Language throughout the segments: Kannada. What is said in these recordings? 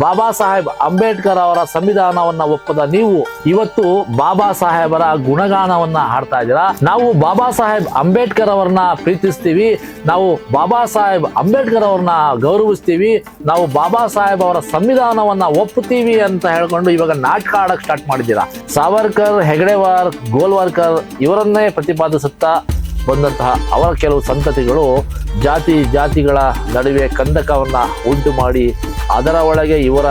ಬಾಬಾ ಸಾಹೇಬ್ ಅಂಬೇಡ್ಕರ್ ಅವರ ಸಂವಿಧಾನವನ್ನ ಒಪ್ಪದ ನೀವು, ಇವತ್ತು ಬಾಬಾ ಸಾಹೇಬರ ಗುಣಗಾನವನ್ನ ಹಾಡ್ತಾ ಇದ್ದೀರಾ? ನಾವು ಬಾಬಾ ಸಾಹೇಬ್ ಅಂಬೇಡ್ಕರ್ ಅವರನ್ನ ಪ್ರೀತಿಸ್ತೀವಿ, ನಾವು ಬಾಬಾ ಸಾಹೇಬ್ ಅಂಬೇಡ್ಕರ್ ಅವ್ರನ್ನ ಗೌರವಿಸ್ತೀವಿ, ನಾವು ಬಾಬಾ ಸಾಹೇಬ್ ಅವರ ಸಂವಿಧಾನವನ್ನ ಒಪ್ಪುತ್ತೀವಿ ಅಂತ ಹೇಳ್ಕೊಂಡು ಇವಾಗ ನಾಟಕ ಆಡಕ್ ಸ್ಟಾರ್ಟ್ ಮಾಡಿದ್ದೀರಾ? ಸಾವರ್ಕರ್, ಹೆಗಡೆವಾರ್, ಗೋಲ್ವಾರ್ಕರ್ ಇವರನ್ನೇ ಪ್ರತಿಪಾದಿಸುತ್ತಾ ಬಂದಂತಹ ಅವರ ಕೆಲವು ಸಂತತಿಗಳು ಜಾತಿ ಜಾತಿಗಳ ನಡುವೆ ಕಂದಕವನ್ನು ಉಂಟು ಮಾಡಿ ಅದರ ಒಳಗೆ ಇವರ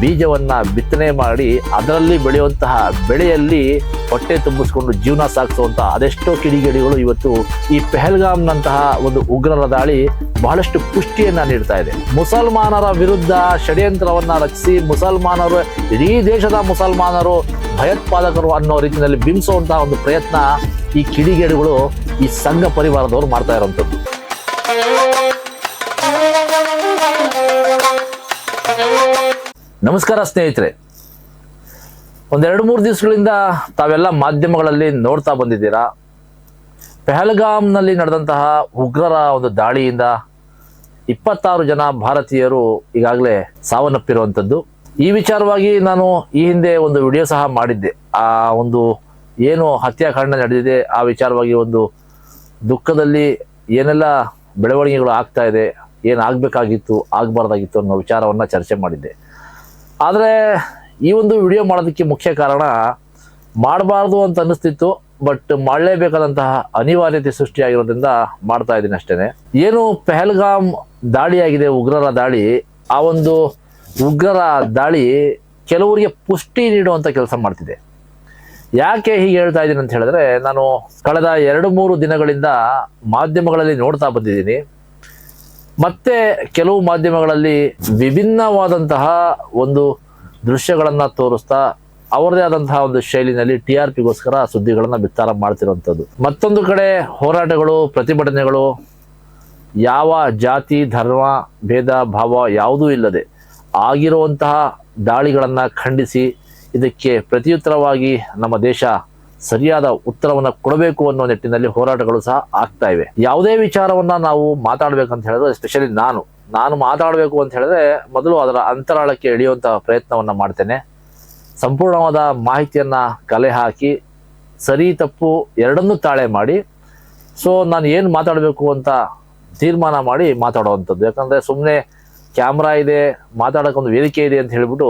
ಬೀಜವನ್ನು ಬಿತ್ತನೆ ಮಾಡಿ ಅದರಲ್ಲಿ ಬೆಳೆಯುವಂತಹ ಬೆಳೆಯಲ್ಲಿ ಹೊಟ್ಟೆ ತುಂಬಿಸ್ಕೊಂಡು ಜೀವನ ಸಾಗಿಸುವಂತಹ ಅದೆಷ್ಟೋ ಕಿಡಿಗೇಡಿಗಳು ಇವತ್ತು ಈ ಪೆಹಲ್ಗಾಮ್ನಂತಹ ಒಂದು ಉಗ್ರರ ದಾಳಿ ಬಹಳಷ್ಟು ಪುಷ್ಟಿಯನ್ನು ನೀಡ್ತಾ ಇದೆ. ಮುಸಲ್ಮಾನರ ವಿರುದ್ಧ ಷಡ್ಯಂತ್ರವನ್ನು ರಚಿಸಿ ಮುಸಲ್ಮಾನರು ಇಡೀ ದೇಶದ ಮುಸಲ್ಮಾನರು ಭಯೋತ್ಪಾದಕರು ಅನ್ನೋ ರೀತಿಯಲ್ಲಿ ಬಿಂಬಿಸುವಂತಹ ಒಂದು ಪ್ರಯತ್ನ ಈ ಕಿಡಿಗೇಡಿಗಳು ಈ ಸಂಘ ಪರಿವಾರದವರು ಮಾಡ್ತಾ ಇರುವಂಥದ್ದು ನಮಸ್ಕಾರ ಸ್ನೇಹಿತರೆ. ಒಂದೆರಡು ಮೂರು ದಿವಸಗಳಿಂದ ತಾವೆಲ್ಲ ಮಾಧ್ಯಮಗಳಲ್ಲಿ ನೋಡ್ತಾ ಬಂದಿದ್ದೀರಾ? ಪೆಹಲ್ಗಾಮ್ನಲ್ಲಿ ನಡೆದಂತಹ ಉಗ್ರರ ಒಂದು ದಾಳಿಯಿಂದ ಇಪ್ಪತ್ತಾರು ಜನ ಭಾರತೀಯರು ಈಗಾಗಲೇ ಸಾವನ್ನಪ್ಪಿರುವಂಥದ್ದು. ಈ ವಿಚಾರವಾಗಿ ನಾನು ಈ ಹಿಂದೆ ಒಂದು ವಿಡಿಯೋ ಸಹ ಮಾಡಿದ್ದೆ. ಆ ಒಂದು ಏನು ಹತ್ಯಾಕಾಂಡ ನಡೆದಿದೆ, ಆ ವಿಚಾರವಾಗಿ ಒಂದು ದುಃಖದಲ್ಲಿ ಏನೆಲ್ಲ ಬೆಳವಣಿಗೆಗಳು ಆಗ್ತಾ ಇದೆ, ಏನು ಆಗಬೇಕಾಗಿತ್ತು, ಆಗಬಾರ್ದಾಗಿತ್ತು ಅನ್ನೋ ವಿಚಾರವನ್ನು ಚರ್ಚೆ ಮಾಡಿದ್ದೆ. ಆದರೆ ಈ ಒಂದು ವಿಡಿಯೋ ಮಾಡೋದಕ್ಕೆ ಮುಖ್ಯ ಕಾರಣ ಮಾಡಬಾರ್ದು ಅಂತ ಅನ್ನಿಸ್ತಿತ್ತು, ಬಟ್ ಮಾಡಲೇಬೇಕಾದಂತಹ ಅನಿವಾರ್ಯತೆ ಸೃಷ್ಟಿಯಾಗಿರೋದ್ರಿಂದ ಮಾಡ್ತಾ ಇದ್ದೀನಿ ಅಷ್ಟೇ ಏನು ಪೆಹಲ್ಗಾಮ್ ದಾಳಿಯಾಗಿದೆ, ಉಗ್ರರ ದಾಳಿ, ಆ ಒಂದು ಉಗ್ರರ ದಾಳಿ ಕೆಲವರಿಗೆ ಪುಷ್ಟಿ ನೀಡುವಂಥ ಕೆಲಸ ಮಾಡ್ತಿದೆ. ಯಾಕೆ ಹೀಗೆ ಹೇಳ್ತಾ ಇದ್ದೀನಿ ಅಂತ ಹೇಳಿದ್ರೆ, ನಾನು ಕಳೆದ ಎರಡು ಮೂರು ದಿನಗಳಿಂದ ಮಾಧ್ಯಮಗಳಲ್ಲಿ ನೋಡ್ತಾ ಬಂದಿದ್ದೀನಿ. ಮತ್ತೆ ಕೆಲವು ಮಾಧ್ಯಮಗಳಲ್ಲಿ ವಿಭಿನ್ನವಾದಂತಹ ಒಂದು ದೃಶ್ಯಗಳನ್ನು ತೋರಿಸ್ತಾ, ಅವರದೇ ಆದಂತಹ ಒಂದು ಶೈಲಿನಲ್ಲಿ ಟಿ ಆರ್ ಪಿಗೋಸ್ಕರ ಸುದ್ದಿಗಳನ್ನು ಬಿತ್ತಾರ ಮಾಡ್ತಿರುವಂಥದ್ದು. ಮತ್ತೊಂದು ಕಡೆ ಹೋರಾಟಗಳು, ಪ್ರತಿಭಟನೆಗಳು, ಯಾವ ಜಾತಿ, ಧರ್ಮ, ಭೇದ, ಭಾವ ಯಾವುದೂ ಇಲ್ಲದೆ ಆಗಿರುವಂತಹ ದಾಳಿಗಳನ್ನು ಖಂಡಿಸಿ ಇದಕ್ಕೆ ಪ್ರತಿಯುತ್ತರವಾಗಿ ನಮ್ಮ ದೇಶ ಸರಿಯಾದ ಉತ್ತರವನ್ನು ಕೊಡಬೇಕು ಅನ್ನೋ ನಿಟ್ಟಿನಲ್ಲಿ ಹೋರಾಟಗಳು ಸಹ ಆಗ್ತಾ ಇವೆ. ಯಾವುದೇ ವಿಚಾರವನ್ನು ನಾವು ಮಾತಾಡಬೇಕಂತ ಹೇಳಿದ್ರೆ ಎಸ್ಪೆಷಲಿ ನಾನು ನಾನು ಮಾತಾಡಬೇಕು ಅಂತ ಹೇಳಿದ್ರೆ ಮೊದಲು ಅದರ ಅಂತರಾಳಕ್ಕೆ ಇಳಿಯುವಂಥ ಪ್ರಯತ್ನವನ್ನು ಮಾಡ್ತೇನೆ. ಸಂಪೂರ್ಣವಾದ ಮಾಹಿತಿಯನ್ನು ಕಲೆ ಹಾಕಿ ಸರಿ ತಪ್ಪು ಎರಡನ್ನೂ ತಾಳೆ ಮಾಡಿ ಸೊ ನಾನು ಏನು ಮಾತಾಡಬೇಕು ಅಂತ ತೀರ್ಮಾನ ಮಾಡಿ ಮಾತಾಡುವಂಥದ್ದು. ಯಾಕಂದರೆ ಸುಮ್ಮನೆ ಕ್ಯಾಮ್ರಾ ಇದೆ ಮಾತಾಡೋಕ್ಕೊಂದು ವೇದಿಕೆ ಇದೆ ಅಂತ ಹೇಳ್ಬಿಟ್ಟು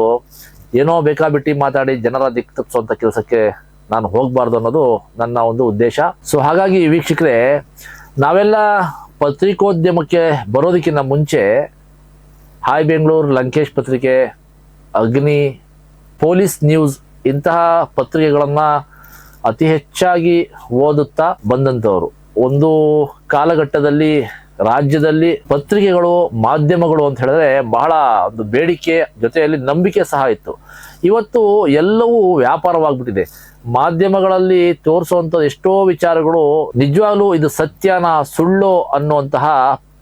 ಏನೋ ಬೇಕಾಬಿಟ್ಟಿ ಮಾತಾಡಿ ಜನರ ದಿಕ್ಕು ತಪ್ಪಿಸುವಂಥ ಕೆಲಸಕ್ಕೆ ನಾನು ಹೋಗಬಾರ್ದು ಅನ್ನೋದು ನನ್ನ ಒಂದು ಉದ್ದೇಶ. ಸೊ ಹಾಗಾಗಿ ವೀಕ್ಷಕರೇ, ನಾವೆಲ್ಲ ಪತ್ರಿಕೋದ್ಯಮಕ್ಕೆ ಬರೋದಕ್ಕಿಂತ ಮುಂಚೆ ಹಾಯ್ ಬೆಂಗಳೂರು, ಲಂಕೇಶ್ ಪತ್ರಿಕೆ, ಅಗ್ನಿ, ಪೊಲೀಸ್ ನ್ಯೂಸ್ ಇಂತಹ ಪತ್ರಿಕೆಗಳನ್ನು ಅತಿ ಹೆಚ್ಚಾಗಿ ಓದುತ್ತಾ ಬಂದಂಥವರು. ಒಂದು ಕಾಲಘಟ್ಟದಲ್ಲಿ ರಾಜ್ಯದಲ್ಲಿ ಪತ್ರಿಕೆಗಳು, ಮಾಧ್ಯಮಗಳು ಅಂತ ಹೇಳಿದ್ರೆ ಬಹಳ ಒಂದು ಬೇಡಿಕೆ ಜೊತೆಯಲ್ಲಿ ನಂಬಿಕೆ ಸಹ ಇತ್ತು. ಇವತ್ತು ಎಲ್ಲವೂ ವ್ಯಾಪಾರವಾಗ್ಬಿಟ್ಟಿದೆ. ಮಾಧ್ಯಮಗಳಲ್ಲಿ ತೋರಿಸುವಂಥ ಎಷ್ಟೋ ವಿಚಾರಗಳು ನಿಜವಾಗ್ಲೂ ಇದು ಸತ್ಯನ ಸುಳ್ಳು ಅನ್ನುವಂತಹ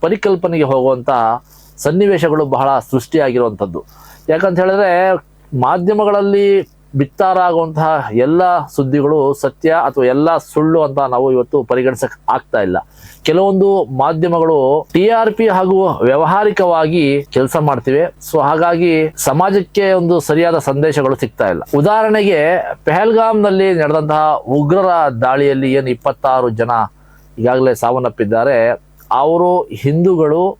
ಪರಿಕಲ್ಪನೆಗೆ ಹೋಗುವಂತಹ ಸನ್ನಿವೇಶಗಳು ಬಹಳ ಸೃಷ್ಟಿಯಾಗಿರುವಂಥದ್ದು. ಯಾಕಂತ ಹೇಳಿದ್ರೆ ಮಾಧ್ಯಮಗಳಲ್ಲಿ ಬಿತ್ತಾರ ಆಗುವಂತಹ ಎಲ್ಲ ಸುದ್ದಿಗಳು ಸತ್ಯ ಅಥವಾ ಎಲ್ಲ ಸುಳ್ಳು ಅಂತ ನಾವು ಇವತ್ತು ಪರಿಗಣಿಸಕ್ ಆಗ್ತಾ ಇಲ್ಲ. ಕೆಲವೊಂದು ಮಾಧ್ಯಮಗಳು ಟಿ ಆರ್ ಪಿ ಹಾಗೂ ವ್ಯಾವಹಾರಿಕವಾಗಿ ಕೆಲಸ ಮಾಡ್ತಿವೆ. ಸೊ, ಹಾಗಾಗಿ ಸಮಾಜಕ್ಕೆ ಒಂದು ಸರಿಯಾದ ಸಂದೇಶಗಳು ಸಿಗ್ತಾ ಇಲ್ಲ. ಉದಾಹರಣೆಗೆ ಪೆಹಲ್ಗಾಮ್ನಲ್ಲಿ ನಡೆದಂತಹ ಉಗ್ರರ ದಾಳಿಯಲ್ಲಿ ಏನು ಇಪ್ಪತ್ತಾರು ಜನ ಈಗಾಗಲೇ ಸಾವನ್ನಪ್ಪಿದ್ದಾರೆ. ಅವರು ಹಿಂದೂಗಳು,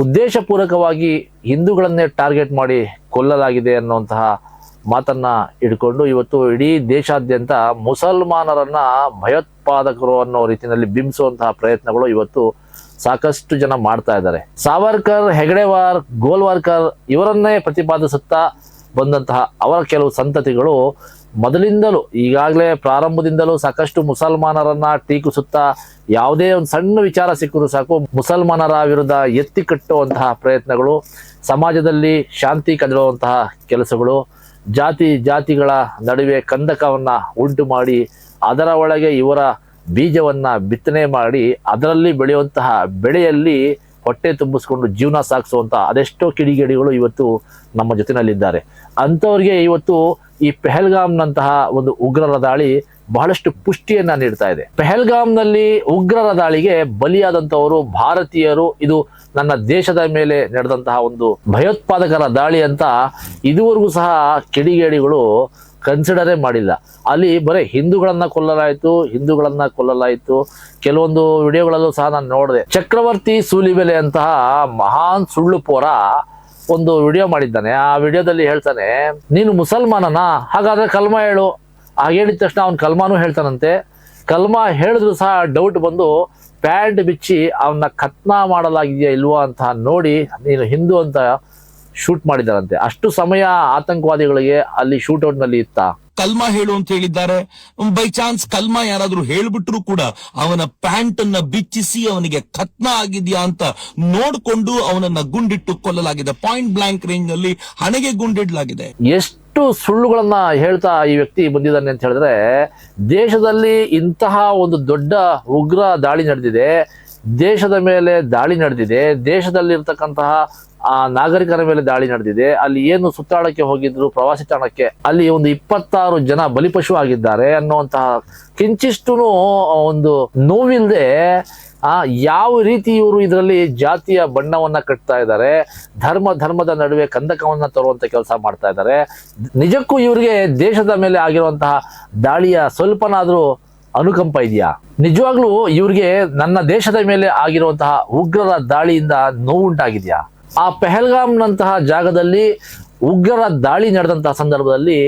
ಉದ್ದೇಶಪೂರ್ವಕವಾಗಿ ಹಿಂದೂಗಳನ್ನೇ ಟಾರ್ಗೆಟ್ ಮಾಡಿ ಕೊಲ್ಲಲಾಗಿದೆ ಅನ್ನುವಂತಹ ಮಾತನ್ನ ಇಟ್ಕೊಂಡು ಇವತ್ತು ಇಡೀ ದೇಶಾದ್ಯಂತ ಮುಸಲ್ಮಾನರನ್ನ ಭಯೋತ್ಪಾದಕರು ಅನ್ನೋ ರೀತಿಯಲ್ಲಿ ಬಿಂಬಿಸುವಂತಹ ಪ್ರಯತ್ನಗಳು ಇವತ್ತು ಸಾಕಷ್ಟು ಜನ ಮಾಡ್ತಾ ಇದ್ದಾರೆ. ಸಾವರ್ಕರ್, ಹೆಗಡೆವಾರ್, ಗೋಲ್ವಾರ್ಕರ್ ಇವರನ್ನೇ ಪ್ರತಿಪಾದಿಸುತ್ತಾ ಬಂದಂತಹ ಅವರ ಕೆಲವು ಸಂತತಿಗಳು ಮೊದಲಿಂದಲೂ, ಈಗಾಗಲೇ ಪ್ರಾರಂಭದಿಂದಲೂ ಸಾಕಷ್ಟು ಮುಸಲ್ಮಾನರನ್ನ ಟೀಕಿಸುತ್ತಾ ಯಾವುದೇ ಒಂದು ಸಣ್ಣ ವಿಚಾರ ಸಿಕ್ಕರೂ ಸಾಕು ಮುಸಲ್ಮಾನರ ವಿರುದ್ಧ ಎತ್ತಿ ಕಟ್ಟುವಂತಹ ಪ್ರಯತ್ನಗಳು, ಸಮಾಜದಲ್ಲಿ ಶಾಂತಿ ಕದಡುವಂತಹ ಕೆಲಸಗಳು ಜಾತಿ ಜಾತಿಗಳ ನಡುವೆ ಕಂದಕವನ್ನು ಉಂಟು ಮಾಡಿ ಅದರ ಒಳಗೆ ಇವರ ಬೀಜವನ್ನು ಬಿತ್ತನೆ ಮಾಡಿ ಅದರಲ್ಲಿ ಬೆಳೆಯುವಂತಹ ಬೆಳೆಯಲ್ಲಿ ಹೊಟ್ಟೆ ತುಂಬಿಸ್ಕೊಂಡು ಜೀವನ ಸಾಗಿಸುವಂಥ ಅದೆಷ್ಟೋ ಕಿಡಿಗೇಡಿಗಳು ಇವತ್ತು ನಮ್ಮ ಜೊತೆಯಲ್ಲಿದ್ದಾರೆ ಅಂಥವ್ರಿಗೆ ಇವತ್ತು ಈ ಪೆಹಲ್ಗಾಮ್ನಂತಹ ಒಂದು ಉಗ್ರರ ದಾಳಿ ಬಹಳಷ್ಟು ಪುಷ್ಟಿಯನ್ನ ನೀಡ್ತಾ ಇದೆ. ಪೆಹಲ್ಗಾಮ್ನಲ್ಲಿ ಉಗ್ರರ ದಾಳಿಗೆ ಬಲಿಯಾದಂತವರು ಭಾರತೀಯರು. ಇದು ನನ್ನ ದೇಶದ ಮೇಲೆ ನಡೆದಂತಹ ಒಂದು ಭಯೋತ್ಪಾದಕರ ದಾಳಿ ಅಂತ ಇದುವರೆಗೂ ಸಹ ಕಿಡಿಗೇಡಿಗಳು ಕನ್ಸಿಡರೇ ಮಾಡಿಲ್ಲ. ಅಲ್ಲಿ ಬರೀ ಹಿಂದೂಗಳನ್ನ ಕೊಲ್ಲಲಾಯಿತು ಹಿಂದೂಗಳನ್ನ ಕೊಲ್ಲಲಾಯಿತು. ಕೆಲವೊಂದು ವಿಡಿಯೋಗಳಲ್ಲೂ ಸಹ ನಾನು ನೋಡಿದೆ. ಚಕ್ರವರ್ತಿ ಸೂಲಿಬೆಲೆ ಅಂತಹ ಮಹಾನ್ ಸುಳ್ಳು ಪೋರ ಒಂದು ವಿಡಿಯೋ ಮಾಡಿದ್ದಾನೆ. ಆ ವಿಡಿಯೋದಲ್ಲಿ ಹೇಳ್ತಾನೆ, ನೀನು ಮುಸಲ್ಮಾನನಾ? ಹಾಗಾದ್ರೆ ಕಲ್ಮಾ ಹೇಳು. ಹಾಗೆ ಹೇಳಿದ ತಕ್ಷಣ ಅವ್ನು ಕಲ್ಮಾನು ಹೇಳ್ತಾನಂತೆ. ಕಲ್ಮಾ ಹೇಳಿದ್ರು ಸಹ ಡೌಟ್ ಬಂದು ಪ್ಯಾಂಟ್ ಬಿಚ್ಚಿ ಅವನ್ನ ಖತ್ನ ಮಾಡಲಾಗಿದೆಯಾ ಇಲ್ವಾ ಅಂತ ನೋಡಿ ನೀನು ಹಿಂದೂ ಅಂತ ಶೂಟ್ ಮಾಡಿದಾರಂತೆ ಅಷ್ಟು ಸಮಯ ಆತಂಕವಾದಿಗಳಿಗೆ ಅಲ್ಲಿ ಶೂಟ್ಔಟ್ನಲ್ಲಿ ಇತ್ತ? ಕಲ್ಮಾ ಹೇಳು ಅಂತ ಹೇಳಿದ್ದಾರೆ. ಬೈ ಚಾನ್ಸ್ ಕಲ್ಮಾ ಯಾರಾದ್ರೂ ಹೇಳ್ಬಿಟ್ರು ಕೂಡ ಅವನ ಪ್ಯಾಂಟ್ ಅನ್ನ ಬಿಚ್ಚಿಸಿ ಅವನಿಗೆ ಖತ್ನ ಆಗಿದ್ಯಾ ಅಂತ ನೋಡ್ಕೊಂಡು ಅವನನ್ನ ಗುಂಡಿಟ್ಟು ಕೊಲ್ಲಲಾಗಿದೆ. ಪಾಯಿಂಟ್ ಬ್ಲಾಂಕ್ ರೇಂಜ್ನಲ್ಲಿ ಹಣೆಗೆ ಗುಂಡಿಡ್ಲಾಗಿದೆ. ಎಷ್ಟು ಸುಳ್ಳುಗಳನ್ನ ಹೇಳ್ತಾ ಈ ವ್ಯಕ್ತಿ ಬಂದಿದ್ದಾನೆ ಅಂತ ಹೇಳಿದ್ರೆ, ದೇಶದಲ್ಲಿ ಇಂತಹ ಒಂದು ದೊಡ್ಡ ಉಗ್ರ ದಾಳಿ ನಡೆದಿದೆ, ದೇಶದ ಮೇಲೆ ದಾಳಿ ನಡೆದಿದೆ, ದೇಶದಲ್ಲಿರ್ತಕ್ಕಂತಹ ಆ ನಾಗರಿಕರ ಮೇಲೆ ದಾಳಿ ನಡೆದಿದೆ, ಅಲ್ಲಿ ಏನು ಸುತ್ತಾಡಕ್ಕೆ ಹೋಗಿದ್ರು, ಪ್ರವಾಸಿ ತಾಣಕ್ಕೆ, ಅಲ್ಲಿ ಒಂದು ಇಪ್ಪತ್ತಾರು ಜನ ಬಲಿಪಶು ಆಗಿದ್ದಾರೆ ಅನ್ನುವಂತಹ ಕಿಂಚಿಷ್ಟು ಒಂದು ನೋವಿಲ್ಲದೆ ಆ ಯಾವ ರೀತಿ ಇವರು ಇದರಲ್ಲಿ ಜಾತಿಯ ಬಣ್ಣವನ್ನ ಕಟ್ತಾ ಇದ್ದಾರೆ, ಧರ್ಮ, ಧರ್ಮದ ನಡುವೆ ಕಂದಕವನ್ನ ತರುವಂತ ಕೆಲಸ ಮಾಡ್ತಾ ಇದ್ದಾರೆ, ನಿಜಕ್ಕೂ ಇವರಿಗೆ ದೇಶದ ಮೇಲೆ ಆಗಿರುವಂತಹ ದಾಳಿಯ ಸ್ವಲ್ಪನಾದ್ರೂ ಅನುಕಂಪ ಇದೆಯಾ? ನಿಜವಾಗ್ಲೂ ಇವರಿಗೆ ನನ್ನ ದೇಶದ ಮೇಲೆ ಆಗಿರುವಂತಹ ಉಗ್ರರ ದಾಳಿಯಿಂದ ನೋವುಂಟಾಗಿದೆಯಾ? ಆ ಪೆಹಲ್ಗಾಮ್ನಂತಹ ಜಾಗದಲ್ಲಿ ಉಗ್ರರ ದಾಳಿ ನಡೆದಂತಹ ಸಂದರ್ಭದಲ್ಲಿ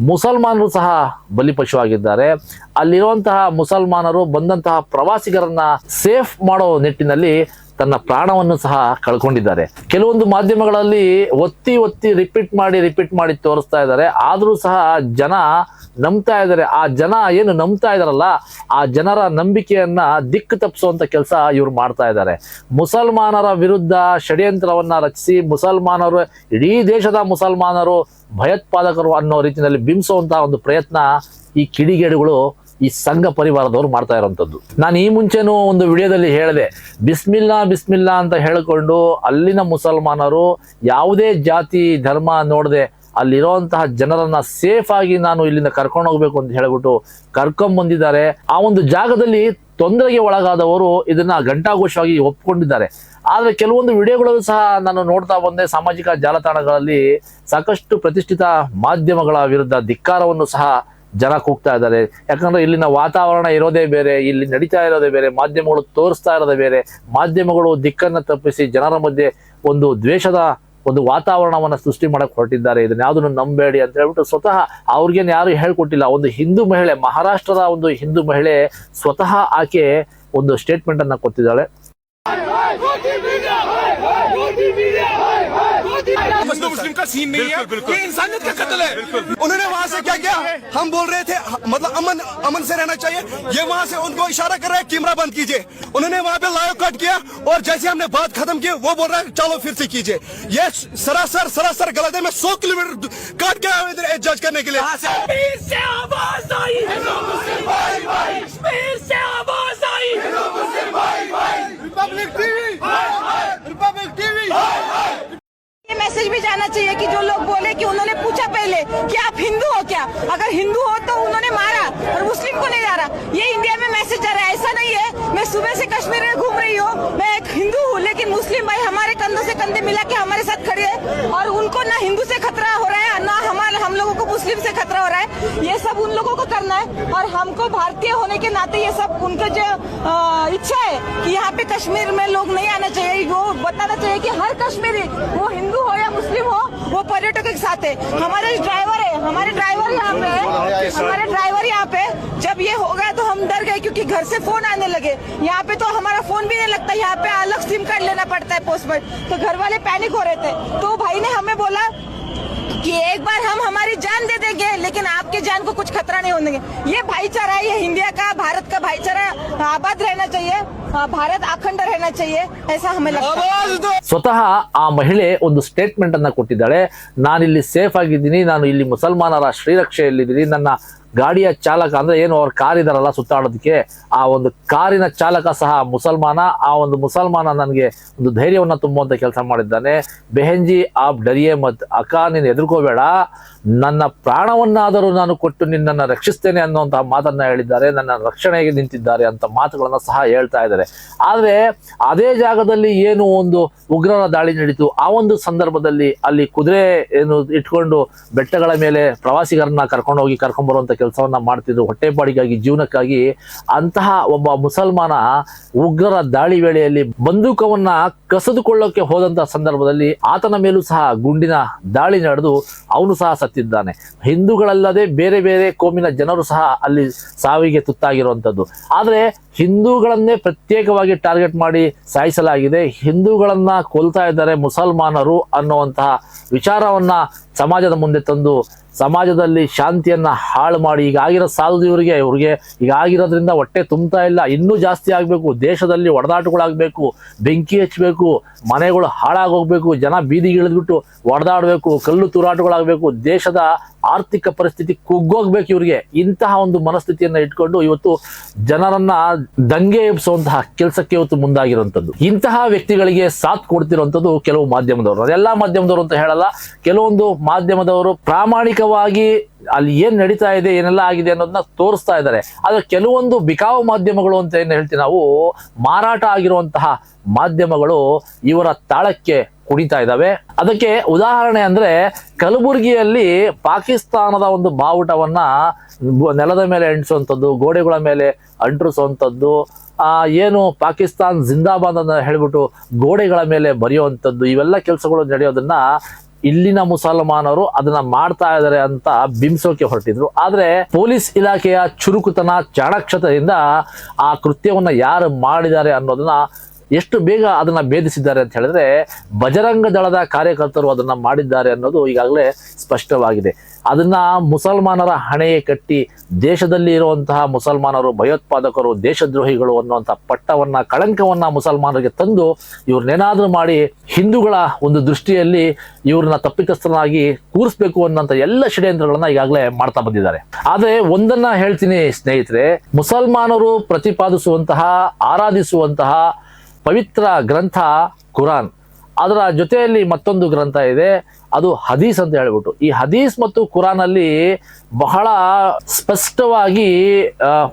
ಮುಸಲ್ಮಾನರು ಸಹ ಬಲಿಪಶುವಾಗಿದ್ದಾರೆ. ಅಲ್ಲಿರುವಂತಹ ಮುಸಲ್ಮಾನರು ಬಂದಂತಹ ಪ್ರವಾಸಿಗರನ್ನ ಸೇಫ್ ಮಾಡೋ ನಿಟ್ಟಿನಲ್ಲಿ ತನ್ನ ಪ್ರಾಣವನ್ನು ಸಹ ಕಳ್ಕೊಂಡಿದ್ದಾರೆ. ಕೆಲವೊಂದು ಮಾಧ್ಯಮಗಳಲ್ಲಿ ಒತ್ತಿ ಒತ್ತಿ ರಿಪೀಟ್ ಮಾಡಿ ರಿಪೀಟ್ ಮಾಡಿ ತೋರಿಸ್ತಾ ಇದ್ದಾರೆ. ಆದರೂ ಸಹ ಜನ ನಂಬ್ತಾ ಇದ್ದಾರೆ. ಆ ಜನ ಏನು ನಂಬ್ತಾ ಇದಾರಲ್ಲ ಆ ಜನರ ನಂಬಿಕೆಯನ್ನ ದಿಕ್ಕು ತಪ್ಪಿಸುವಂತ ಕೆಲಸ ಇವ್ರು ಮಾಡ್ತಾ ಇದ್ದಾರೆ. ಮುಸಲ್ಮಾನರ ವಿರುದ್ಧ ಷಡ್ಯಂತ್ರವನ್ನ ರಚಿಸಿ, ಮುಸಲ್ಮಾನರು, ಇಡೀ ದೇಶದ ಮುಸಲ್ಮಾನರು ಭಯೋತ್ಪಾದಕರು ಅನ್ನೋ ರೀತಿಯಲ್ಲಿ ಬಿಂಬಿಸುವಂತಹ ಒಂದು ಪ್ರಯತ್ನ ಈ ಕಿಡಿಗೇಡಿಗಳು ಈ ಸಂಘ ಪರಿವಾರದವರು ಮಾಡ್ತಾ ಇರೋವಂಥದ್ದು ನಾನು ಈ ಮುಂಚೆನೂ ಒಂದು ವಿಡಿಯೋದಲ್ಲಿ ಹೇಳಿದೆ, ಬಿಸ್ಮಿಲ್ಲಾ ಬಿಸ್ಮಿಲ್ಲಾ ಅಂತ ಹೇಳಿಕೊಂಡು ಅಲ್ಲಿನ ಮುಸಲ್ಮಾನರು ಯಾವುದೇ ಜಾತಿ, ಧರ್ಮ ನೋಡದೆ ಅಲ್ಲಿರುವಂತಹ ಜನರನ್ನ ಸೇಫ್ ಆಗಿ ನಾನು ಇಲ್ಲಿಂದ ಕರ್ಕೊಂಡು ಹೋಗ್ಬೇಕು ಅಂತ ಹೇಳ್ಬಿಟ್ಟು ಕರ್ಕೊಂಡ್ ಬಂದಿದ್ದಾರೆ. ಆ ಒಂದು ಜಾಗದಲ್ಲಿ ತೊಂದರೆಗೆ ಒಳಗಾದವರು ಇದನ್ನ ಘಂಟಾಘೋಷವಾಗಿ ಒಪ್ಕೊಂಡಿದ್ದಾರೆ. ಆದರೆ ಕೆಲವೊಂದು ವಿಡಿಯೋಗಳಲ್ಲೂ ಸಹ ನಾನು ನೋಡ್ತಾ ಬಂದೆ, ಸಾಮಾಜಿಕ ಜಾಲತಾಣಗಳಲ್ಲಿ ಸಾಕಷ್ಟು ಪ್ರತಿಷ್ಠಿತ ಮಾಧ್ಯಮಗಳ ವಿರುದ್ಧ ಧಿಕ್ಕಾರವನ್ನು ಸಹ ಜನ ಕೂಗ್ತಾ ಇದ್ದಾರೆ ಯಾಕಂದ್ರೆ ಇಲ್ಲಿನ ವಾತಾವರಣ ಇರೋದೇ ಬೇರೆ ಇಲ್ಲಿ ನಡೀತಾ ಇರೋದೇ ಬೇರೆ ಮಾಧ್ಯಮಗಳು ತೋರಿಸ್ತಾ ಇರೋದೇ ಬೇರೆ ಮಾಧ್ಯಮಗಳು ದಿಕ್ಕನ್ನು ತಪ್ಪಿಸಿ ಜನರ ಮಧ್ಯೆ ಒಂದು ದ್ವೇಷದ ಒಂದು ವಾತಾವರಣವನ್ನು ಸೃಷ್ಟಿ ಮಾಡಕ್ಕೆ ಹೊರಟಿದ್ದಾರೆ ಇದನ್ನ ಯಾವುದನ್ನು ನಂಬೇಡಿ ಅಂತ ಹೇಳ್ಬಿಟ್ಟು ಸ್ವತಃ ಅವ್ರಿಗೇನು ಯಾರು ಹೇಳ್ಕೊಟ್ಟಿಲ್ಲ ಒಂದು ಹಿಂದೂ ಮಹಿಳೆ ಮಹಾರಾಷ್ಟ್ರದ ಒಂದು ಹಿಂದೂ ಮಹಿಳೆ ಸ್ವತಃ ಆಕೆ ಒಂದು ಸ್ಟೇಟ್ಮೆಂಟ್ ಅನ್ನ ಕೊಟ್ಟಿದ್ದಾಳೆ हिंदू मुस्लिम का सीन नहीं है। ये इंसानियत का कत्ल है। उन्होंने वहाँ से क्या किया? हम बोल रहे थे मतलब अमन अमन से रहना चाहिए। ये वहाँ से उनको इशारा कर रहे हैं कैमरा बंद कीजिए। उन्होंने वहाँ पे लाइव कट किया और जैसे हमने बात खत्म की वो बोल रहा है चलो फिर से कीजिए। ये सरासर सरासर गलत है मैं सौ किलोमीटर काट के आया हूँ इधर जज करने के लिए। आवाज़ आई। से आवाज़ आई। Republic TV. Republic TV. ये मैसेज भी जाना चाहिए कि जो लोग बोले कि उन्होंने पूछा पहले कि आप हिंदू हो क्या? अगर हिंदू हो तो उन्होंने मारा और मुस्लिम को नहीं मारा ये इंडिया में मैसेज जा रहा है। ऐसा नहीं है। मैं सुबह से कश्मीर में घूम रही हूँ। मैं एक हिंदू हूँ, लेकिन मुस्लिम भाई हमारे कंधों से कंधे मिला के हमारे साथ खड़े है और उनको ना हिंदू से खतरा हो रहा है ना हमारे हम लोगों को मुस्लिम से खतरा हो रहा है। ये सब उन लोगों को करना है और हमको भारतीय होने के नाते ये सब उनका जो इच्छा है कि यहाँ पे कश्मीर में लोग नहीं आना चाहिए, वो बताना चाहिए कि हर कश्मीरी, वो हिंदू हो या मुस्लिम हो, वो पर्यटकों के साथ है। हमारे ड्राइवर है, हमारे ड्राइवर यहाँ पे है, हमारे ड्राइवर यहाँ पे, जब ये हो गया तो हम डर गए क्योंकि घर से फ़ोन आने लगे। यहाँ पे तो हमारा फ़ोन भी नहीं लगता, यहाँ पे अलग सिम कार्ड लेना पड़ता है पोस्ट तो घर वाले पैनिक हो रहे थे। तो भाई ने हमें बोला कि एक बार हम हमारी जान दे देंगे लेकिन आपके जान को कुछ खतरा नहीं होने देंगे ये भाईचारा है ये इंडिया का भारत का भाईचारा आबाद रहना चाहिए भारत अखंड रहना चाहिए ऐसा हमें लगता है ಸ್ವತಃ ಆ ಮಹಿಳೆ ಒಂದು ಸ್ಟೇಟ್ಮೆಂಟ್ ಅನ್ನ ಕೊಟ್ಟಿದ್ದಾಳೆ ನಾನಿಲ್ಲಿ ಸೇಫ್ ಆಗಿದ್ದೀನಿ ನಾನು ಇಲ್ಲಿ ಮುಸಲ್ಮಾನರ ಶ್ರೀರಕ್ಷೆಯಲ್ಲಿದ್ದೀನಿ ನನ್ನ ಗಾಡಿಯ ಚಾಲಕ ಅಂದ್ರೆ ಏನು, ಅವ್ರ ಕಾರ್ ಇದಾರಲ್ಲ ಸುತ್ತಾಡೋದಕ್ಕೆ, ಆ ಒಂದು ಕಾರಿನ ಚಾಲಕ ಸಹ ಮುಸಲ್ಮಾನ, ಆ ಒಂದು ಮುಸಲ್ಮಾನ ನನಗೆ ಒಂದು ಧೈರ್ಯವನ್ನು ತುಂಬುವಂತ ಕೆಲಸ ಮಾಡಿದ್ದಾನೆ. ಬೆಹೆಂಜಿ ಆಪ್ ಡರಿಯೆ ಮತ್ ಅಕ್ಕ ನೀನು ಎದುರ್ಕೋಬೇಡ. ನನ್ನ ಪ್ರಾಣವನ್ನ ಪ್ರಾಣವನ್ನಾದರೂ ನಾನು ಕೊಟ್ಟು ನಿನ್ನನ್ನು ರಕ್ಷಿಸ್ತೇನೆ ಅನ್ನುವಂತಹ ಮಾತನ್ನ ಹೇಳಿದ್ದಾರೆ. ನನ್ನ ರಕ್ಷಣೆಗೆ ನಿಂತಿದ್ದಾರೆ ಅಂತ ಮಾತುಗಳನ್ನ ಸಹ ಹೇಳ್ತಾ ಇದ್ದಾರೆ. ಆದ್ರೆ ಅದೇ ಜಾಗದಲ್ಲಿ ಏನು ಒಂದು ಉಗ್ರರ ದಾಳಿ ನಡೀತು, ಆ ಒಂದು ಸಂದರ್ಭದಲ್ಲಿ ಅಲ್ಲಿ ಕುದುರೆ ಏನು ಇಟ್ಕೊಂಡು ಬೆಟ್ಟಗಳ ಮೇಲೆ ಪ್ರವಾಸಿಗರನ್ನ ಕರ್ಕೊಂಡು ಹೋಗಿ ಕರ್ಕೊಂಡ್ ಬರುವಂತ ಕೆಲಸವನ್ನ ಮಾಡ್ತಿದ್ರು. ಹೊಟ್ಟೆಪಾಡಿಗಾಗಿ, ಜೀವನಕ್ಕಾಗಿ ಅಂತಹ ಒಬ್ಬ ಮುಸಲ್ಮಾನ ಉಗ್ರರ ದಾಳಿ ವೇಳೆಯಲ್ಲಿ ಬಂದೂಕವನ್ನ ಕಸಿದುಕೊಳ್ಳೋಕೆ ಹೋದಂತಹ ಸಂದರ್ಭದಲ್ಲಿ ಆತನ ಮೇಲೂ ಸಹ ಗುಂಡಿನ ದಾಳಿ ನಡೆದು ಅವನು ಸಹ ಸತ್ತಿದ್ದಾನೆ. ಹಿಂದೂಗಳಲ್ಲದೆ ಬೇರೆ ಬೇರೆ ಕೋಮಿನ ಜನರು ಸಹ ಅಲ್ಲಿ ಸಾವಿಗೆ ತುತ್ತಾಗಿರುವಂಥದ್ದು ಆದರೆ ಹಿಂದೂಗಳನ್ನೇ ಪ್ರತ್ಯೇಕವಾಗಿ ಟಾರ್ಗೆಟ್ ಮಾಡಿ ಸಾಯಿಸಲಾಗಿದೆ. ಹಿಂದೂಗಳನ್ನ ಕೊಲ್ತಾ ಇದ್ದಾರೆ ಮುಸಲ್ಮಾನರು ಅನ್ನುವಂತಹ ವಿಚಾರವನ್ನ ಸಮಾಜದ ಮುಂದೆ ತಂದು ಸಮಾಜದಲ್ಲಿ ಶಾಂತಿಯನ್ನ ಹಾಳು ಮಾಡಿ ಈಗ ಆಗಿರೋ ಸಾಲದು ಇವರಿಗೆ ಇವ್ರಿಗೆ ಈಗ ಆಗಿರೋದ್ರಿಂದ ಹೊಟ್ಟೆ ತುಂಬ್ತಾ ಇಲ್ಲ. ಇನ್ನೂ ಜಾಸ್ತಿ ಆಗಬೇಕು. ದೇಶದಲ್ಲಿ ಒಡೆದಾಟಗಳಾಗಬೇಕು ಬೆಂಕಿ ಹಚ್ಚಬೇಕು. ಮನೆಗಳು ಹಾಳಾಗೋಗ್ಬೇಕು. ಜನ ಬೀದಿಗೆ ಇಳಿದ್ಬಿಟ್ಟು ಒಡೆದಾಡಬೇಕು. ಕಲ್ಲು ತೂರಾಟಗಳಾಗಬೇಕು. ದೇಶದ ಆರ್ಥಿಕ ಪರಿಸ್ಥಿತಿ ಕುಗ್ಗೋಗ್ಬೇಕು ಇವ್ರಿಗೆ. ಇಂತಹ ಒಂದು ಮನಸ್ಥಿತಿಯನ್ನ ಇಟ್ಕೊಂಡು ಇವತ್ತು ಜನರನ್ನ ದಂಗೆ ಎಬ್ಸುವಂತಹ ಕೆಲಸಕ್ಕೆ ಇವತ್ತು ಮುಂದಾಗಿರುವಂಥದ್ದು. ಇಂತಹ ವ್ಯಕ್ತಿಗಳಿಗೆ ಸಾಥ್ ಕೊಡ್ತಿರುವಂಥದ್ದು ಕೆಲವು ಮಾಧ್ಯಮದವರು. ಅದೆಲ್ಲ ಮಾಧ್ಯಮದವರು ಅಂತ ಹೇಳಲ್ಲ. ಕೆಲವೊಂದು ಮಾಧ್ಯಮದವರು ಪ್ರಾಮಾಣಿಕವಾಗಿ ಅಲ್ಲಿ ಏನ್ ನಡೀತಾ ಇದೆ, ಏನೆಲ್ಲ ಆಗಿದೆ ಅನ್ನೋದನ್ನ ತೋರಿಸ್ತಾ ಇದ್ದಾರೆ. ಆದ್ರೆ ಕೆಲವೊಂದು ಬಿಕಾವು ಮಾಧ್ಯಮಗಳು ಅಂತ ಏನ್ ಹೇಳ್ತೀವಿ ನಾವು, ಮಾರಾಟ ಆಗಿರುವಂತಹ ಮಾಧ್ಯಮಗಳು ಇವರ ತಾಳಕ್ಕೆ ಕುಡಿತಾ ಇದ್ದಾವೆ. ಅದಕ್ಕೆ ಉದಾಹರಣೆ ಅಂದ್ರೆ, ಕಲಬುರಗಿಯಲ್ಲಿ ಪಾಕಿಸ್ತಾನದ ಒಂದು ಬಾವುಟವನ್ನ ನೆಲದ ಮೇಲೆ ಅಂಟಿಸುವಂಥದ್ದು, ಗೋಡೆಗಳ ಮೇಲೆ ಅಂಟಿಸುವಂಥದ್ದು, ಆ, ಏನು ಪಾಕಿಸ್ತಾನ್ ಜಿಂದಾಬಾದ್ ಅಂತ ಹೇಳ್ಬಿಟ್ಟು ಗೋಡೆಗಳ ಮೇಲೆ ಬರೆಯುವಂಥದ್ದು, ಇವೆಲ್ಲ ಕೆಲಸಗಳು ನಡೆಯೋದನ್ನ ಇಲ್ಲಿನ ಮುಸಲ್ಮಾನರು ಅದನ್ನ ಮಾಡ್ತಾ ಇದ್ದಾರೆ ಅಂತ ಬಿಂಬಿಸೋಕೆ ಹೊರಟಿದ್ರು. ಆದ್ರೆ ಪೊಲೀಸ್ ಇಲಾಖೆಯ ಚುರುಕುತನ ಚಾಣಕ್ಷತೆಯಿಂದ ಆ ಕೃತ್ಯವನ್ನ ಯಾರು ಮಾಡಿದ್ದಾರೆ ಅನ್ನೋದನ್ನ ಎಷ್ಟು ಬೇಗ ಅದನ್ನ ಭೇದಿಸಿದ್ದಾರೆ ಅಂತ ಹೇಳಿದ್ರೆ ಬಜರಂಗ ದಳದ ಕಾರ್ಯಕರ್ತರು ಅದನ್ನ ಮಾಡಿದ್ದಾರೆ ಅನ್ನೋದು ಈಗಾಗಲೇ ಸ್ಪಷ್ಟವಾಗಿದೆ. ಅದನ್ನ ಮುಸಲ್ಮಾನರ ಹಣೆಗೆ ಕಟ್ಟಿ ದೇಶದಲ್ಲಿ ಇರುವಂತಹ ಮುಸಲ್ಮಾನರು, ಭಯೋತ್ಪಾದಕರು, ದೇಶದ್ರೋಹಿಗಳು ಅನ್ನುವಂಥ ಪಟ್ಟವನ್ನ, ಕಳಂಕವನ್ನ ಮುಸಲ್ಮಾನರಿಗೆ ತಂದು ಇವ್ರನ್ನೇನಾದರೂ ಮಾಡಿ ಹಿಂದೂಗಳ ಒಂದು ದೃಷ್ಟಿಯಲ್ಲಿ ಇವ್ರನ್ನ ತಪ್ಪಿತಸ್ಥರನ್ನಾಗಿ ಕೂರಿಸ್ಬೇಕು ಅನ್ನೋಂಥ ಎಲ್ಲ ಷಡ್ಯಂತ್ರಗಳನ್ನ ಈಗಾಗಲೇ ಮಾಡ್ತಾ ಬಂದಿದ್ದಾರೆ. ಆದರೆ ಒಂದನ್ನ ಹೇಳ್ತೀನಿ ಸ್ನೇಹಿತರೆ, ಮುಸಲ್ಮಾನರು ಪ್ರತಿಪಾದಿಸುವಂತಹ, ಆರಾಧಿಸುವಂತಹ ಪವಿತ್ರ ಗ್ರಂಥ ಕುರಾನ್. ಅದರ ಜೊತೆಯಲ್ಲಿ ಮತ್ತೊಂದು ಗ್ರಂಥ ಇದೆ, ಅದು ಹದೀಸ್ ಅಂತ ಹೇಳ್ಬಿಟ್ಟು. ಈ ಹದೀಸ್ ಮತ್ತು ಕುರಾನಲ್ಲಿ ಬಹಳ ಸ್ಪಷ್ಟವಾಗಿ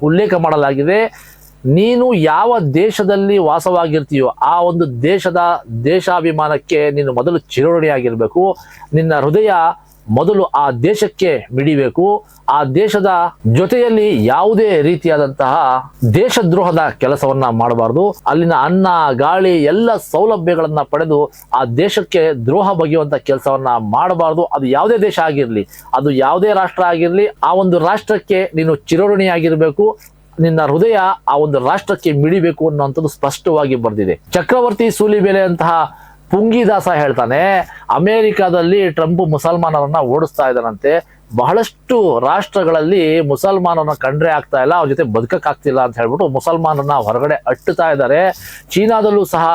ಉಲ್ಲೇಖ ಮಾಡಲಾಗಿದೆ. ನೀನು ಯಾವ ದೇಶದಲ್ಲಿ ವಾಸವಾಗಿರ್ತೀಯೋ ಆ ಒಂದು ದೇಶದ ದೇಶಾಭಿಮಾನಕ್ಕೆ ನೀನು ಮೊದಲು ಚಿರೋಣಿಯಾಗಿರ್ಬೇಕು ನಿನ್ನ ಹೃದಯ ಮೊದಲು ಆ ದೇಶಕ್ಕೆ ಮಿಡಿಬೇಕು ಆ ದೇಶದ ಜೊತೆಯಲ್ಲಿ ಯಾವುದೇ ರೀತಿಯಾದಂತಹ ದೇಶದ್ರೋಹದ ಕೆಲಸವನ್ನ ಮಾಡಬಾರದು. ಅಲ್ಲಿನ ಅನ್ನ, ಗಾಳಿ, ಎಲ್ಲ ಸೌಲಭ್ಯಗಳನ್ನ ಪಡೆದು ಆ ದೇಶಕ್ಕೆ ದ್ರೋಹ ಬಗೆಯುವಂತ ಕೆಲಸವನ್ನ ಮಾಡಬಾರದು. ಅದು ಯಾವುದೇ ದೇಶ ಆಗಿರಲಿ, ಅದು ಯಾವುದೇ ರಾಷ್ಟ್ರ ಆಗಿರಲಿ, ಆ ಒಂದು ರಾಷ್ಟ್ರಕ್ಕೆ ನೀನು ಚಿರೋಣಿಯಾಗಿರಬೇಕು ನಿನ್ನ ಹೃದಯ ಆ ಒಂದು ರಾಷ್ಟ್ರಕ್ಕೆ ಮಿಡಿಬೇಕು ಅನ್ನುವಂಥದ್ದು ಸ್ಪಷ್ಟವಾಗಿ ಬರೆದಿದೆ. ಚಕ್ರವರ್ತಿ ಸೂಲಿಬೆಲೆ ಅಂತಹ ಪುಂಗಿದಾಸ ಹೇಳ್ತಾನೆ, ಅಮೇರಿಕಾದಲ್ಲಿ ಟ್ರಂಪ್ ಮುಸಲ್ಮಾನರನ್ನ ಓಡಿಸ್ತಾ ಇದ್ದಾನಂತೆ. ಬಹಳಷ್ಟು ರಾಷ್ಟ್ರಗಳಲ್ಲಿ ಮುಸಲ್ಮಾನರನ್ನ ಕಂಡ್ರೆ ಆಗ್ತಾ ಇಲ್ಲ, ಅವ್ರ ಜೊತೆ ಬದುಕಕ್ಕಾಗ್ತಿಲ್ಲ ಅಂತ ಹೇಳ್ಬಿಟ್ಟು ಮುಸಲ್ಮಾನರನ್ನ ಹೊರಗಡೆ ಅಟ್ಟುತ್ತಾ ಇದ್ದಾರೆ. ಚೀನಾದಲ್ಲೂ ಸಹ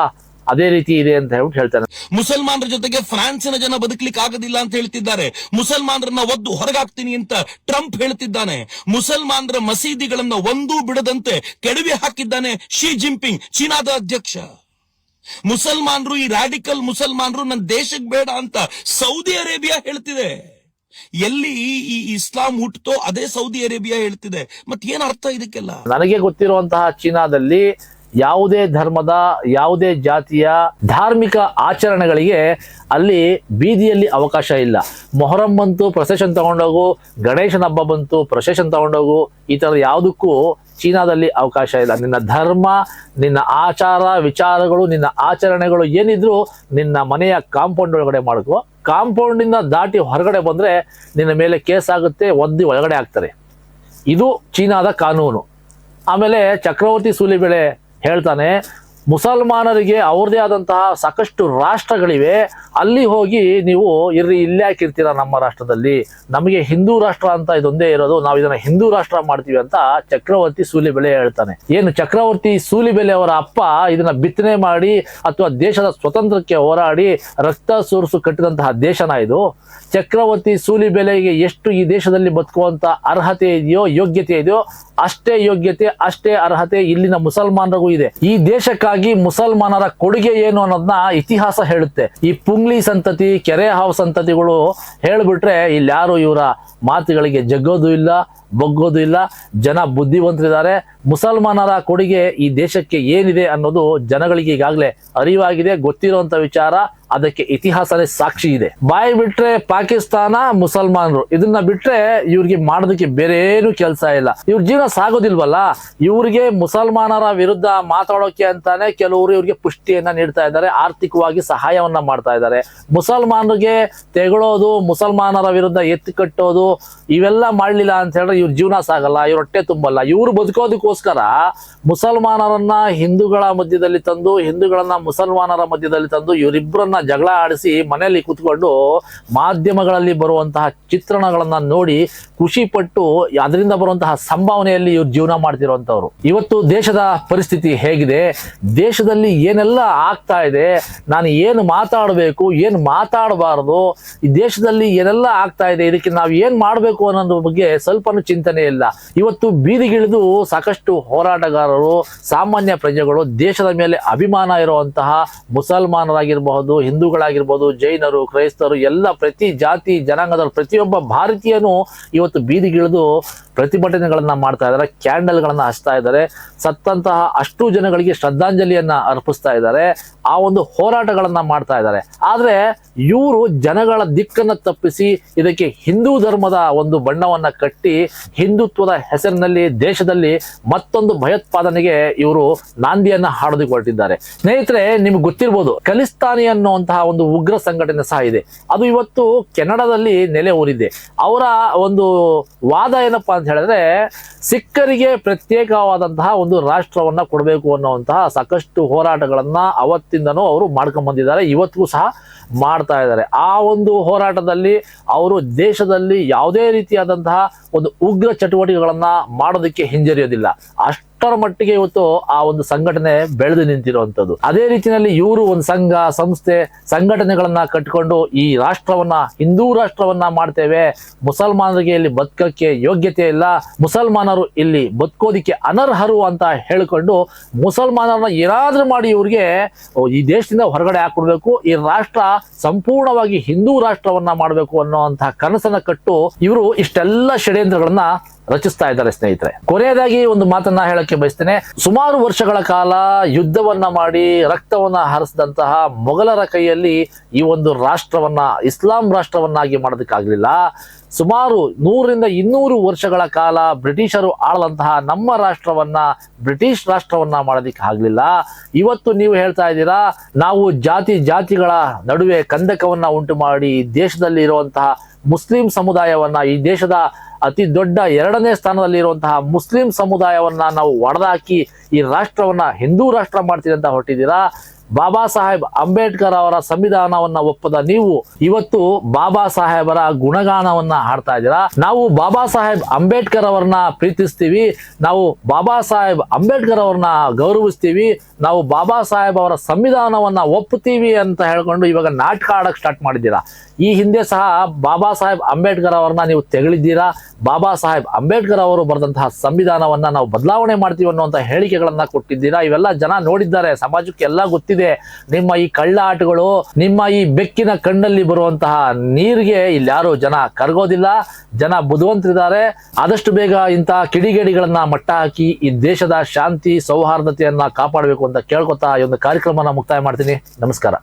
ಅದೇ ರೀತಿ ಇದೆ ಅಂತ ಹೇಳ್ಬಿಟ್ಟು ಹೇಳ್ತಾರೆ ಮುಸಲ್ಮಾನರ ಜೊತೆಗೆ ಫ್ರಾನ್ಸಿನ ಜನ ಬದುಕಲಿಕ್ಕೆ ಆಗೋದಿಲ್ಲ ಅಂತ ಹೇಳ್ತಿದ್ದಾರೆ. ಮುಸಲ್ಮಾನರನ್ನ ಒದ್ದು ಹೊರಗಾಗ್ತೀನಿ ಅಂತ ಟ್ರಂಪ್ ಹೇಳ್ತಿದ್ದಾನೆ. ಮುಸಲ್ಮಾನರ ಮಸೀದಿಗಳನ್ನ ಒಂದೂ ಬಿಡದಂತೆ ಕೆಡವಿ ಹಾಕಿದ್ದಾನೆ ಶಿ ಜಿಂಪಿಂಗ್ ಚೀನಾದ ಅಧ್ಯಕ್ಷ. ಮುಸಲ್ಮಾನರು, ಈ ರಾಡಿಕಲ್ ಮುಸಲ್ಮಾನರು ನನ್ನ ದೇಶಕ್ಕೆ ಬೇಡ ಅಂತ ಸೌದಿ ಅರೇಬಿಯಾ ಹೇಳ್ತಿದೆ. ಎಲ್ಲಿ ಈ ಇಸ್ಲಾಂ ಹುಟ್ಟತೋ ಅದೇ ಸೌದಿ ಅರೇಬಿಯಾ ಹೇಳ್ತಿದೆ. ಮತ್ತೆ ಏನ್ ಅರ್ಥ ಇದಕ್ಕೆಲ್ಲ? ನನಗೆ ಗೊತ್ತಿರುವಂತಹ ಚೀನಾದಲ್ಲಿ ಯಾವುದೇ ಧರ್ಮದ, ಯಾವುದೇ ಜಾತಿಯ ಧಾರ್ಮಿಕ ಆಚರಣೆಗಳಿಗೆ ಅಲ್ಲಿ ಬೀದಿಯಲ್ಲಿ ಅವಕಾಶ ಇಲ್ಲ. ಮೊಹರಂ ಬಂತು, ಪ್ರೊಸೆಷನ್ ತಗೊಂಡೋಗು, ಗಣೇಶನ ಹಬ್ಬ ಬಂತು, ಪ್ರೊಸೆಷನ್ ತಗೊಂಡೋಗು, ಈ ಥರ ಯಾವುದಕ್ಕೂ ಚೀನಾದಲ್ಲಿ ಅವಕಾಶ ಇಲ್ಲ. ನಿನ್ನ ಧರ್ಮ, ನಿನ್ನ ಆಚಾರ, ವಿಚಾರಗಳು, ನಿನ್ನ ಆಚರಣೆಗಳು ಏನಿದ್ರು ನಿನ್ನ ಮನೆಯ ಕಾಂಪೌಂಡ್ ಒಳಗಡೆ ಮಾಡ್ಕೋ. ಕಾಂಪೌಂಡಿಂದ ದಾಟಿ ಹೊರಗಡೆ ಬಂದ್ರೆ ನಿನ್ನ ಮೇಲೆ ಕೇಸ್ ಆಗುತ್ತೆ, ಒದ್ದಿ ಒಳಗಡೆ ಆಗ್ತಾರೆ ಇದು ಚೀನಾದ ಕಾನೂನು. ಆಮೇಲೆ ಚಕ್ರವರ್ತಿ ಸೂಲಿಬೆಳೆ ಹೇಳ್ತಾನೆ ಮುಸಲ್ಮಾನರಿಗೆ ಅವ್ರದೇ ಆದಂತಹ ಸಾಕಷ್ಟು ರಾಷ್ಟ್ರಗಳಿವೆ. ಅಲ್ಲಿ ಹೋಗಿ ನೀವು ಇರ್ರಿ, ಇಲ್ಲೇ ಹಾಕಿರ್ತೀರ ನಮ್ಮ ರಾಷ್ಟ್ರದಲ್ಲಿ. ನಮಗೆ ಹಿಂದೂ ರಾಷ್ಟ್ರ ಅಂತ ಇದೊಂದೇ ಇರೋದು. ನಾವು ಇದನ್ನ ಹಿಂದೂ ರಾಷ್ಟ್ರ ಮಾಡ್ತೀವಿ ಅಂತ ಚಕ್ರವರ್ತಿ ಸೂಲಿಬೆಲೆ ಹೇಳ್ತಾನೆ. ಏನು ಚಕ್ರವರ್ತಿ ಸೂಲಿಬೆಲೆ ಅವರ ಅಪ್ಪ ಇದನ್ನ ಬಿತ್ತನೆ ಮಾಡಿ ಅಥವಾ ದೇಶದ ಸ್ವತಂತ್ರಕ್ಕೆ ಹೋರಾಡಿ ರಕ್ತ ಸುರಿಸು ಕಟ್ಟಿದಂತಹ ದೇಶನ ಇದು. ಚಕ್ರವರ್ತಿ ಸೂಲಿಬೆಲೆಗೆ ಎಷ್ಟು ಈ ದೇಶದಲ್ಲಿ ಬದುಕುವಂತ ಅರ್ಹತೆ ಇದೆಯೋ, ಯೋಗ್ಯತೆ ಇದೆಯೋ, ಅಷ್ಟೇ ಯೋಗ್ಯತೆ, ಅಷ್ಟೇ ಅರ್ಹತೆ ಇಲ್ಲಿನ ಮುಸಲ್ಮಾನರಿಗೂ ಇದೆ. ಈ ದೇಶಕ್ಕಾಗಿ ಇದಕ್ಕಾಗಿ ಮುಸಲ್ಮಾನರ ಕೊಡುಗೆ ಏನು ಅನ್ನೋದನ್ನ ಇತಿಹಾಸ ಹೇಳುತ್ತೆ. ಈ ಪುಂಗ್ಲಿ ಸಂತತಿ ಕೆರೆ ಹಾವು ಸಂತತಿಗಳು ಹೇಳ್ಬಿಟ್ರೆ ಇಲ್ಲಿ ಯಾರು ಇವರ ಮಾತುಗಳಿಗೆ ಜಗ್ಗೋದು ಇಲ್ಲ, ಬಗ್ಗೋದು ಇಲ್ಲ. ಜನ ಬುದ್ಧಿವಂತರಿದ್ದಾರೆ. ಮುಸಲ್ಮಾನರ ಕೊಡುಗೆ ಈ ದೇಶಕ್ಕೆ ಏನಿದೆ ಅನ್ನೋದು ಜನಗಳಿಗೆ ಈಗಾಗಲೇ ಅರಿವಾಗಿದೆ, ಗೊತ್ತಿರುವಂತ ವಿಚಾರ, ಅದಕ್ಕೆ ಇತಿಹಾಸನೇ ಸಾಕ್ಷಿ ಇದೆ. ಬಾಯಿ ಬಿಟ್ರೆ ಪಾಕಿಸ್ತಾನ, ಮುಸಲ್ಮಾನರು. ಇದನ್ನ ಬಿಟ್ರೆ ಇವ್ರಿಗೆ ಮಾಡೋದಕ್ಕೆ ಬೇರೆ ಏನು ಕೆಲಸ ಇಲ್ಲ. ಇವ್ರ ಜೀವನ ಸಾಗೋದಿಲ್ವಲ್ಲ? ಇವ್ರಿಗೆ ಮುಸಲ್ಮಾನರ ವಿರುದ್ಧ ಮಾತಾಡೋಕೆ ಅಂತಾನೆ ಕೆಲವರು ಇವ್ರಿಗೆ ಪುಷ್ಟಿಯನ್ನ ನೀಡ್ತಾ ಇದ್ದಾರೆ, ಆರ್ಥಿಕವಾಗಿ ಸಹಾಯವನ್ನ ಮಾಡ್ತಾ ಇದ್ದಾರೆ. ಮುಸಲ್ಮಾನರಿಗೆ ತೆಗಳೋದು, ಮುಸಲ್ಮಾನರ ವಿರುದ್ಧ ಎತ್ತು ಕಟ್ಟೋದು, ಇವೆಲ್ಲ ಮಾಡ್ಲಿಲ್ಲ ಅಂತ ಹೇಳಿದ್ರೆ ಇವ್ರ ಜೀವನ ಸಾಗಲ್ಲ, ಇವ್ರ ಹೊಟ್ಟೆ ತುಂಬಲ್ಲ. ಇವ್ರು ಬದುಕೋದಕ್ಕೋಸ್ಕರ ಮುಸಲ್ಮಾನರನ್ನ ಹಿಂದೂಗಳ ಮಧ್ಯದಲ್ಲಿ ತಂದು, ಹಿಂದೂಗಳನ್ನ ಮುಸಲ್ಮಾನರ ಮಧ್ಯದಲ್ಲಿ ತಂದು ಇವರಿಬ್ಬರನ್ನ ಜಗಳ ಆಡಿಸಿ ಮನೆಯಲ್ಲಿ ಕೂತ್ಕೊಂಡು ಮಾಧ್ಯಮಗಳಲ್ಲಿ ಬರುವಂತಹ ಚಿತ್ರಣಗಳನ್ನ ನೋಡಿ ಖುಷಿ ಪಟ್ಟು ಅದರಿಂದ ಬರುವಂತಹ ಸಂಭಾವನೆಯಲ್ಲಿ ಇವ್ರು ಜೀವನ ಮಾಡ್ತಿರುವಂತವ್ರು ಇವತ್ತು ದೇಶದ ಪರಿಸ್ಥಿತಿ ಹೇಗಿದೆ? ದೇಶದಲ್ಲಿ ಏನೆಲ್ಲ ಆಗ್ತಾ ಇದೆ? ನಾನು ಏನು ಮಾತಾಡಬೇಕು? ಏನು ಮಾತಾಡಬಾರದು? ಈ ದೇಶದಲ್ಲಿ ಏನೆಲ್ಲ ಆಗ್ತಾ ಇದೆ? ಇದಕ್ಕೆ ನಾವು ಏನ್ ಮಾಡಬೇಕು ಅನ್ನೋದ್ರ ಬಗ್ಗೆ ಸ್ವಲ್ಪನೂ ಚಿಂತನೆ ಇಲ್ಲ. ಇವತ್ತು ಬೀದಿಗಿಳಿದು ಸಾಕಷ್ಟು ಹೋರಾಟಗಾರರು, ಸಾಮಾನ್ಯ ಪ್ರಜೆಗಳು ದೇಶದ ಮೇಲೆ ಅಭಿಮಾನ ಇರುವಂತಹ ಮುಸಲ್ಮಾನರಾಗಿರಬಹುದು ಹಿಂದೂಗಳಾಗಿರ್ಬೋದು ಜೈನರು ಕ್ರೈಸ್ತರು ಎಲ್ಲ ಪ್ರತಿ ಜಾತಿ ಜನಾಂಗದ ಪ್ರತಿಯೊಬ್ಬ ಭಾರತೀಯನು ಇವತ್ತು ಬೀದಿಗಿಳಿದು ಪ್ರತಿಭಟನೆಗಳನ್ನ ಮಾಡ್ತಾ ಇದ್ದಾರೆ, ಕ್ಯಾಂಡಲ್ಗಳನ್ನ ಹಚ್ತಾ ಇದ್ದಾರೆ. ಸತ್ತಂತಹ ಅಷ್ಟು ಜನಗಳಿಗೆ ಶ್ರದ್ಧಾಂಜಲಿಯನ್ನ ಅರ್ಪಿಸ್ತಾ ಇದ್ದಾರೆ. ಆ ಒಂದು ಹೋರಾಟಗಳನ್ನ ಮಾಡ್ತಾ ಇದ್ದಾರೆ. ಆದ್ರೆ ಇವರು ಜನಗಳ ದಿಕ್ಕನ್ನ ತಪ್ಪಿಸಿ ಇದಕ್ಕೆ ಹಿಂದೂ ಧರ್ಮದ ಒಂದು ಬಣ್ಣವನ್ನ ಕಟ್ಟಿ ಹಿಂದುತ್ವದ ಹೆಸರಿನಲ್ಲಿ ದೇಶದಲ್ಲಿ ಮತ್ತೊಂದು ಭಯೋತ್ಪಾದನೆಗೆ ಇವರು ನಾಂದಿಯನ್ನ ಹಾಡೋದಕ್ಕೆ ಸ್ನೇಹಿತರೆ, ನಿಮ್ಗೆ ಗೊತ್ತಿರ್ಬೋದು ಖಲಿಸ್ತಾನಿ ಅನ್ನುವಂತಹ ಒಂದು ಉಗ್ರ ಸಂಘಟನೆ ಸಹ ಇದೆ. ಅದು ಇವತ್ತು ಕೆನಡಾದಲ್ಲಿ ನೆಲೆ ಊರಿದೆ. ಅವರ ಒಂದು ವಾದ ಏನಪ್ಪಾ ಅಂತ ಹೇಳಿದ್ರೆ ಸಿಖ್ಖರಿಗೆ ಪ್ರತ್ಯೇಕವಾದಂತಹ ಒಂದು ರಾಷ್ಟ್ರವನ್ನ ಕೊಡಬೇಕು ಅನ್ನುವಂತಹ ಸಾಕಷ್ಟು ಹೋರಾಟಗಳನ್ನ ಅವತ್ತಿಂದನೂ ಅವರು ಮಾಡ್ಕೊಂಡ್ ಬಂದಿದ್ದಾರೆ. ಇವತ್ತಿಗೂ ಸಹ ಮಾಡ್ತಾ ಇದ್ದಾರೆ. ಆ ಒಂದು ಹೋರಾಟದಲ್ಲಿ ಅವರು ದೇಶದಲ್ಲಿ ಯಾವುದೇ ರೀತಿಯಾದಂತಹ ಒಂದು ಉಗ್ರ ಚಟುವಟಿಕೆಗಳನ್ನ ಮಾಡೋದಕ್ಕೆ ಹಿಂಜರಿಯೋದಿಲ್ಲ. ಅಷ್ಟರ ಮಟ್ಟಿಗೆ ಇವತ್ತು ಆ ಒಂದು ಸಂಘಟನೆ ಬೆಳೆದು ನಿಂತಿರುವಂತದ್ದು ಅದೇ ರೀತಿಯಲ್ಲಿ ಇವರು ಒಂದು ಸಂಘ, ಸಂಸ್ಥೆ, ಸಂಘಟನೆಗಳನ್ನ ಕಟ್ಟಿಕೊಂಡು ಈ ರಾಷ್ಟ್ರವನ್ನ, ಹಿಂದೂ ರಾಷ್ಟ್ರವನ್ನ ಮಾಡ್ತೇವೆ. ಮುಸಲ್ಮಾನರಿಗೆ ಇಲ್ಲಿ ಬದುಕಕ್ಕೆ ಯೋಗ್ಯತೆ ಇಲ್ಲ. ಮುಸಲ್ಮಾನರು ಇಲ್ಲಿ ಬದುಕೋದಿಕ್ಕೆ ಅನರ್ಹರು ಅಂತ ಹೇಳಿಕೊಂಡು ಮುಸಲ್ಮಾನರನ್ನ ಏನಾದ್ರೂ ಮಾಡಿ ಇವ್ರಿಗೆ ಈ ದೇಶದಿಂದ ಹೊರಗಡೆ ಹಾಕೊಡ್ಬೇಕು ಈ ರಾಷ್ಟ್ರ ಸಂಪೂರ್ಣವಾಗಿ ಹಿಂದೂ ರಾಷ್ಟ್ರವನ್ನ ಮಾಡಬೇಕು ಅನ್ನೋಂತಹ ಕನಸನ್ನ ಕಟ್ಟು ಇವರು ಇಷ್ಟೆಲ್ಲ ಷಡ್ಯಂತ್ರಗಳನ್ನ ರಚಿಸ್ತಾ ಇದ್ದಾರೆ ಸ್ನೇಹಿತರೆ. ಕೊನೆಯದಾಗಿ ಒಂದು ಮಾತನ್ನ ಹೇಳಕ್ಕೆ ಬಯಸ್ತೇನೆ. ಸುಮಾರು ವರ್ಷಗಳ ಕಾಲ ಯುದ್ಧವನ್ನ ಮಾಡಿ ರಕ್ತವನ್ನ ಹರಿಸಿದಂತಹ ಮೊಘಲರ ಕೈಯಲ್ಲಿ ಈ ಒಂದು ರಾಷ್ಟ್ರವನ್ನ, ಇಸ್ಲಾಂ ರಾಷ್ಟ್ರವನ್ನಾಗಿ ಮಾಡೋದಕ್ಕಾಗಲಿಲ್ಲ. ಸುಮಾರು ನೂರಿಂದ ಇನ್ನೂರು ವರ್ಷಗಳ ಕಾಲ ಬ್ರಿಟಿಷರು ಆಳದಂತಹ ನಮ್ಮ ರಾಷ್ಟ್ರವನ್ನ, ಬ್ರಿಟಿಷ್ ರಾಷ್ಟ್ರವನ್ನ ಮಾಡೋದಕ್ಕೆ ಆಗಲಿಲ್ಲ. ಇವತ್ತು ನೀವು ಹೇಳ್ತಾ ಇದ್ದೀರಾ, ನಾವು ಜಾತಿ ಜಾತಿಗಳ ನಡುವೆ ಕಂದಕವನ್ನ ಉಂಟು ಮಾಡಿ ದೇಶದಲ್ಲಿ ಇರುವಂತಹ ಮುಸ್ಲಿಂ ಸಮುದಾಯವನ್ನ, ಈ ದೇಶದ ಅತಿ ದೊಡ್ಡ ಎರಡನೇ ಸ್ಥಾನದಲ್ಲಿ ಇರುವಂತಹ ಮುಸ್ಲಿಂ ಸಮುದಾಯವನ್ನ ನಾವು ಒಡೆದಾಕಿ ಈ ರಾಷ್ಟ್ರವನ್ನ ಹಿಂದೂ ರಾಷ್ಟ್ರ ಮಾಡ್ತೀರಿ ಅಂತ ಹೊರಟಿದ್ದೀರಾ? ಬಾಬಾ ಸಾಹೇಬ್ ಅಂಬೇಡ್ಕರ್ ಅವರ ಸಂವಿಧಾನವನ್ನ ಒಪ್ಪದ ನೀವು ಇವತ್ತು ಬಾಬಾ ಸಾಹೇಬರ ಗುಣಗಾನವನ್ನ ಹಾಡ್ತಾ ಇದ್ದೀರಾ? ನಾವು ಬಾಬಾ ಸಾಹೇಬ್ ಅಂಬೇಡ್ಕರ್ ಅವರನ್ನ ಪ್ರೀತಿಸ್ತೀವಿ, ನಾವು ಬಾಬಾ ಸಾಹೇಬ್ ಅಂಬೇಡ್ಕರ್ ಅವ್ರನ್ನ ಗೌರವಿಸ್ತೀವಿ, ನಾವು ಬಾಬಾ ಸಾಹೇಬ್ ಅವರ ಸಂವಿಧಾನವನ್ನ ಒಪ್ಪುತ್ತೀವಿ ಅಂತ ಹೇಳ್ಕೊಂಡು ಇವಾಗ ನಾಟಕ ಆಡಕ್ ಸ್ಟಾರ್ಟ್ ಮಾಡಿದ್ದೀರಾ? ಈ ಹಿಂದೆ ಸಹ ಬಾಬಾ ಸಾಹೇಬ್ ಅಂಬೇಡ್ಕರ್ ಅವರನ್ನ ನೀವು ತೆಗಳಿದ್ದೀರಾ? ಬಾಬಾ ಸಾಹೇಬ್ ಅಂಬೇಡ್ಕರ್ ಅವರು ಬರೆದಂತಹ ಸಂವಿಧಾನವನ್ನ ನಾವು ಬದಲಾವಣೆ ಮಾಡ್ತೀವಿ ಅನ್ನುವಂತ ಹೇಳಿಕೆಗಳನ್ನ ಕೊಟ್ಟಿದ್ದೀರಾ? ಇವೆಲ್ಲ ಜನ ನೋಡಿದ್ದಾರೆ, ಸಮಾಜಕ್ಕೆ ಎಲ್ಲ ಗೊತ್ತಿದೆ. ನಿಮ್ಮ ಈ ಕಳ್ಳ ಆಟಗಳು ನಿಮ್ಮ ಈ ಬೆಕ್ಕಿನ ಕಣ್ಣಲ್ಲಿ ಬರುವಂತಹ ನೀರಿಗೆ ಇಲ್ಲಿ ಯಾರು ಜನ ಕರಗೋದಿಲ್ಲ. ಜನ ಬುದ್ಧಿವಂತರಿದ್ದಾರೆ. ಆದಷ್ಟು ಬೇಗ ಇಂತಹ ಕಿಡಿಗೇಡಿಗಳನ್ನ ಮಟ್ಟ ಹಾಕಿ ಈ ದೇಶದ ಶಾಂತಿ, ಸೌಹಾರ್ದತೆಯನ್ನ ಕಾಪಾಡಬೇಕು ಅಂತ ಕೇಳ್ಕೊತಾ ಈ ಒಂದು ಕಾರ್ಯಕ್ರಮನ ಮುಕ್ತಾಯ ಮಾಡ್ತೀನಿ. ನಮಸ್ಕಾರ.